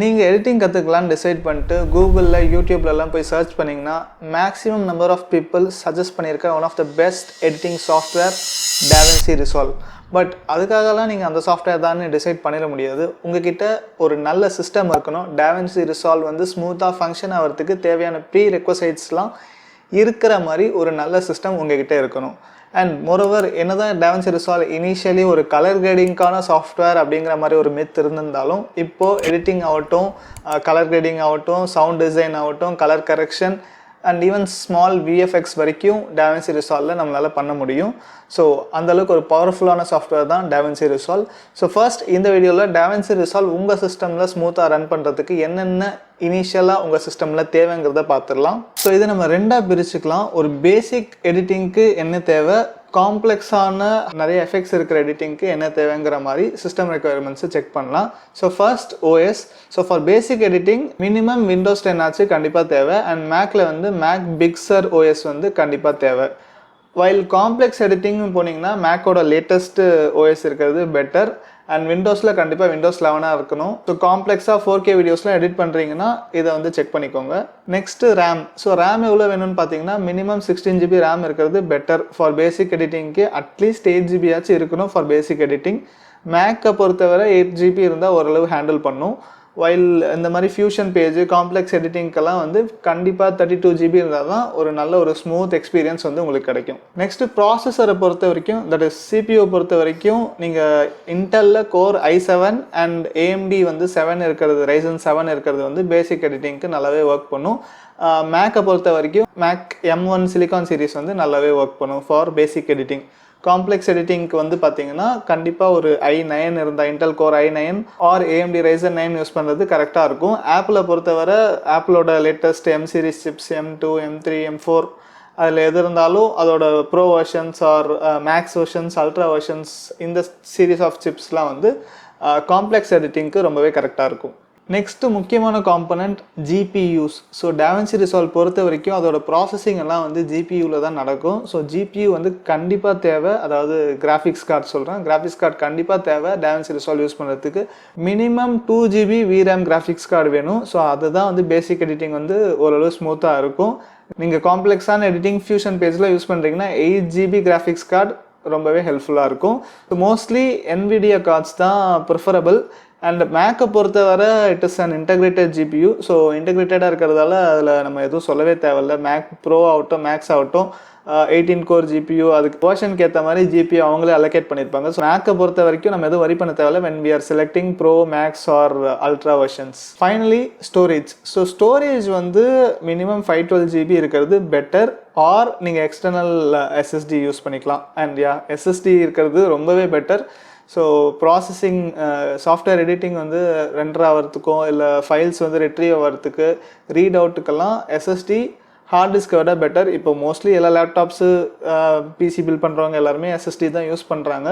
நீங்கள் editing கற்றுக்கலான்னு decide பண்ணிட்டு கூகுளில் யூடியூப்லலாம் போய் சர்ச் பண்ணிங்கன்னா maximum number of people suggest பண்ணியிருக்க one of the best editing software DaVinci Resolve but அதுக்காகலாம் நீங்கள் அந்த சாஃப்ட்வேர் தான் டிசைட் பண்ணிட முடியாது. உங்ககிட்ட ஒரு நல்ல சிஸ்டம் இருக்கணும். டேவன்சி ரிசால்வ் வந்து ஸ்மூத்தாக ஃபங்க்ஷன் ஆகிறதுக்கு தேவையான ப்ரீ ரெக்வசைட்ஸ்லாம் இருக்கிற மாதிரி ஒரு நல்ல சிஸ்டம் உங்ககிட்ட இருக்கணும். அண்ட் மோரோவர் என்னதான் டாவன்சி ரிசால்வ் இனிஷியலி ஒரு கலர் கிரேடிங்க்கான சாஃப்ட்வேர் அப்படிங்கிற மாதிரி ஒரு மித் இருந்திருந்தாலும் இப்போது எடிட்டிங் ஆகட்டும் uh, கலர் கிரேடிங் ஆகட்டும் சவுண்ட் டிசைன் ஆகட்டும் colour correction and even small VFX வரைக்கும் டேவன்சி ரிசால்வில் நம்மளால் பண்ண முடியும். ஸோ அந்தளவுக்கு ஒரு பவர்ஃபுல்லான சாஃப்ட்வேர் தான் டாவன்சி ரிசால்வ் ஸோ ஃபர்ஸ்ட் இந்த வீடியோவில் டாவன்சி ரிசால்வ் உங்கள் சிஸ்டமில் ஸ்மூத்தாக ரன் பண்ணுறதுக்கு என்னென்ன இனிஷியலாக உங்கள் சிஸ்டமில் தேவைங்கிறத பார்த்துடலாம் ஸோ இதை நம்ம ரெண்டாக பிரிச்சுக்கலாம். ஒரு பேசிக் எடிட்டிங்க்கு என்ன தேவை? காம்ப்ளெக்ஸான நிறைய எஃபெக்ட்ஸ் இருக்கிற எடிட்டிங்க்கு என்ன தேவைங்கிற மாதிரி சிஸ்டம் ரெக்குயர்மெண்ட்ஸை செக் பண்ணலாம். So first OS so for basic editing minimum Windows ten ஆச்சு கண்டிப்பாக தேவை. அண்ட் மேக்கில் வந்து மேக் பிக்சர் ஓஎஸ் வந்து கண்டிப்பாக தேவை. வைல் காம்ப்ளெக்ஸ் எடிட்டிங்னு போனீங்கன்னா மேக்கோட லேட்டஸ்ட் ஓஎஸ் இருக்கிறது பெட்டர் அண்ட் விண்டோஸில் கண்டிப்பாக விண்டோஸ் லெவனாக இருக்கணும். ஸோ காம்ப்ளெக்ஸாக ஃபோர் கே வீடியோஸ்லாம் எடிட் பண்ணுறீங்கன்னா இதை வந்து செக் பண்ணிக்கோங்க. நெக்ஸ்ட்டு ரேம் ஸோ ரேம் எவ்வளோ வேணும்னு பார்த்தீங்கன்னா மினிமம் சிக்ஸ்டீன் ஜிபி ரேம் இருக்கிறது பெட்டர் ஃபார் பேசிக் எடிட்டிங்க்கு அட்லீஸ்ட் எயிட் ஜிபியாச்சும் இருக்கணும் ஃபார் பேசிக் எடிட்டிங் மேக்கை பொறுத்தவரை எயிட் ஜிபி இருந்தால் ஓரளவு ஹேண்டில் பண்ணும். வைல் இந்த மாதிரி ஃபியூஷன் பேஜ் காம்ப்ளெக்ஸ் எடிட்டிங்க்கெல்லாம் வந்து கண்டிப்பாக தேர்ட்டி டூ ஜிபி இருந்தால் தான் ஒரு நல்ல ஒரு ஸ்மூத் எக்ஸ்பீரியன்ஸ் வந்து உங்களுக்கு கிடைக்கும். நெக்ஸ்ட்டு ப்ராசஸரை பொறுத்த வரைக்கும் தட் இஸ் சிபிஓ பொறுத்த வரைக்கும் நீங்கள் இன்டெல்ல core I seven and AMD வந்து செவன் இருக்கிறது ரைசன் செவன் இருக்கிறது வந்து பேசிக் எடிட்டிங்க்கு நல்லாவே ஒர்க் பண்ணும். மேக்கை பொறுத்த வரைக்கும் Mac M one silicon series வந்து நல்லாவே ஒர்க் பண்ணும் ஃபார் பேசிக் எடிட்டிங் காம்ப்ளெக்ஸ் எடிட்டிங்க்கு வந்து பார்த்தீங்கன்னா கண்டிப்பாக ஒரு ஐ நைன் இருந்தால் Intel core I nine or AMD Ryzen nine use பண்ணுறது கரெக்டாக இருக்கும். ஆப்பில் பொறுத்தவரை ஆப்பிளோட latest M series chips M two M three M four அதில் எது இருந்தாலும் அதோட pro versions or max versions ultra versions இந்த சீரீஸ் ஆஃப் சிப்ஸ்லாம் வந்து காம்ப்ளெக்ஸ் எடிட்டிங்க்கு ரொம்பவே கரெக்டாக இருக்கும். நெக்ஸ்ட்டு முக்கியமான component GPUs so DaVinci Resolve பொறுத்த வரைக்கும் அதோட ப்ராசஸிங் எல்லாம் வந்து ஜிபியூவில் தான் நடக்கும். ஸோ ஜிபியூ வந்து கண்டிப்பாக தேவை. அதாவது கிராஃபிக்ஸ் கார்டு சொல்கிறேன் கிராஃபிக்ஸ் கார்டு கண்டிப்பாக தேவை. டேவன்சி ரிசால்வ் யூஸ் பண்ணுறதுக்கு minimum two GB VRAM graphics card வேணும். ஸோ அதுதான் வந்து பேசிக் எடிட்டிங் வந்து ஓரளவு ஸ்மூத்தாக இருக்கும். நீங்கள் காம்ப்ளெக்ஸான எடிட்டிங் ஃபியூஷன் பேஜில் யூஸ் பண்ணுறீங்கன்னா எயிட் ஜிபி கிராஃபிக்ஸ் கார்டு ரொம்பவே ஹெல்ப்ஃபுல்லாக இருக்கும். மோஸ்ட்லி என்விடியா கார்ட்ஸ் தான் ப்ரிஃபரபிள் அண்ட் மேக்கை பொறுத்தவரை it is an integrated GPU so இன்டகிரேட்டடாக இருக்கிறதால அதில் நம்ம எதுவும் சொல்லவே தேவையில்ல. மேக் ப்ரோ ஆகட்டும் மேக்ஸ் ஆகட்டும் எயிட்டீன் கோர் ஜிபியூ அதுக்கு போர்ஷனுக்கு ஏற்ற மாதிரி ஜிபியூ அவங்களே அலோகேட் பண்ணியிருப்பாங்க. ஸோ மேக்கை பொறுத்த வரைக்கும் நம்ம எதுவும் வரி பண்ண தேவையில்ல. When we are selecting pro max or ultra versions finally storage so storage வந்து மினிமம் ஃபைவ் டுவெல் ஜிபி இருக்கிறது பெட்டர் ஆர் நீங்கள் எக்ஸ்டர்னல் எஸ்எஸ்டி யூஸ் பண்ணிக்கலாம். அண்ட் யா எஸ்எஸ்டி இருக்கிறது ரொம்பவே better so processing software editing வந்து ரெண்டர் ஆகிறதுக்கும் இல்லை files வந்து ரெட்ரீவ் ஆகிறதுக்கு ரீட் அவுட்டுக்கெல்லாம் எஸ்எஸ்டி ஹார்ட் டிஸ்கை விட பெட்டர் இப்போ மோஸ்ட்லி எல்லா லேப்டாப்ஸு பிசி பில் பண்ணுறவங்க எல்லாருமே எஸ்எஸ்டி தான் யூஸ் பண்ணுறாங்க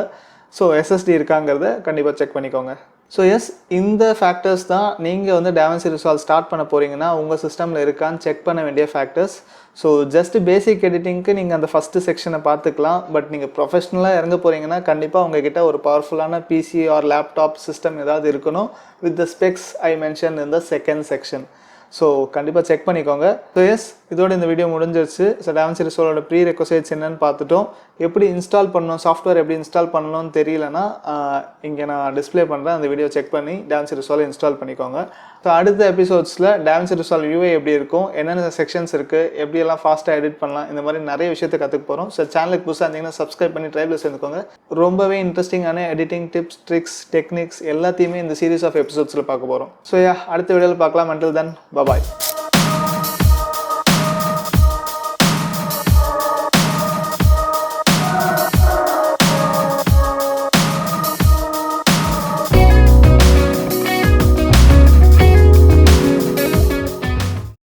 ஸோ எஸ்எஸ்டி இருக்காங்கிறத கண்டிப்பாக செக் பண்ணிக்கோங்க. ஸோ எஸ் இந்த ஃபேக்டர்ஸ் தான் நீங்கள் வந்து டேவன்சி ரிசால்வ் ஸ்டார்ட் பண்ண போகிறீங்கன்னா உங்கள் சிஸ்டமில் இருக்கான்னு செக் பண்ண வேண்டிய ஃபேக்டர்ஸ் ஸோ ஜஸ்ட் பேசிக் எடிட்டிங்க்கு நீங்கள் அந்த ஃபஸ்ட்டு செக்ஷனை பார்த்துக்கலாம். பட் நீங்கள் ப்ரொஃபஷ்னலாக இறங்க போகிறீங்கன்னா கண்டிப்பாக உங்ககிட்ட ஒரு பவர்ஃபுல்லான பிசி ஆர் லேப்டாப் சிஸ்டம் ஏதாவது இருக்கணும். With the specs I mention இந்த செகண்ட் செக்ஷன் ஸோ கண்டிப்பாக செக் பண்ணிக்கோங்க. ஸோ எஸ் இதோட இந்த வீடியோ முடிஞ்சிருச்சு. ஸோ டாவன்சி ரிசோலோட ப்ரீ ரெக்வசைட்ஸ் என்னன்னு பார்த்துட்டோம். எப்படி இன்ஸ்டால் பண்ணணும் சாஃப்ட்வேர் எப்படி இன்ஸ்டால் பண்ணணும்னு தெரியலனா இங்கே நான் டிஸ்ப்ளே பண்ணுறேன் அந்த வீடியோ செக் பண்ணி டாவன்சி ரிசால்வ் இன்ஸ்டால் பண்ணிக்கோங்க. ஸோ அடுத்த எபிசோட்ஸில் டாவன்சி ரிசால் யூஏ எப்படி இருக்கும் என்னென்ன செக்ஷன்ஸ் இருக்குது எப்படியெல்லாம் ஃபாஸ்ட்டாக எடிட் பண்ணலாம் இந்த மாதிரி நிறைய விஷயத்தை கற்றுக்க போகிறோம் ஸோ சேனலுக்கு புதுசாக இருந்தீங்கன்னா சப்ஸ்கிரைப் பண்ணி ட்ரைபில் சேர்ந்துக்கோங்க. ரொம்பவே இன்ட்ரெஸ்டிங்கான எடிட்டிங் டிப்ஸ் ட்ரிக்ஸ் டெக்னிக்ஸ் எல்லாத்தையுமே இந்த சீரீஸ் ஆஃப் எபிசோட்ஸில் பார்க்க போகிறோம் ஸோ யா அடுத்த வீடியோவில் பார்க்கலாம். Until then bye bye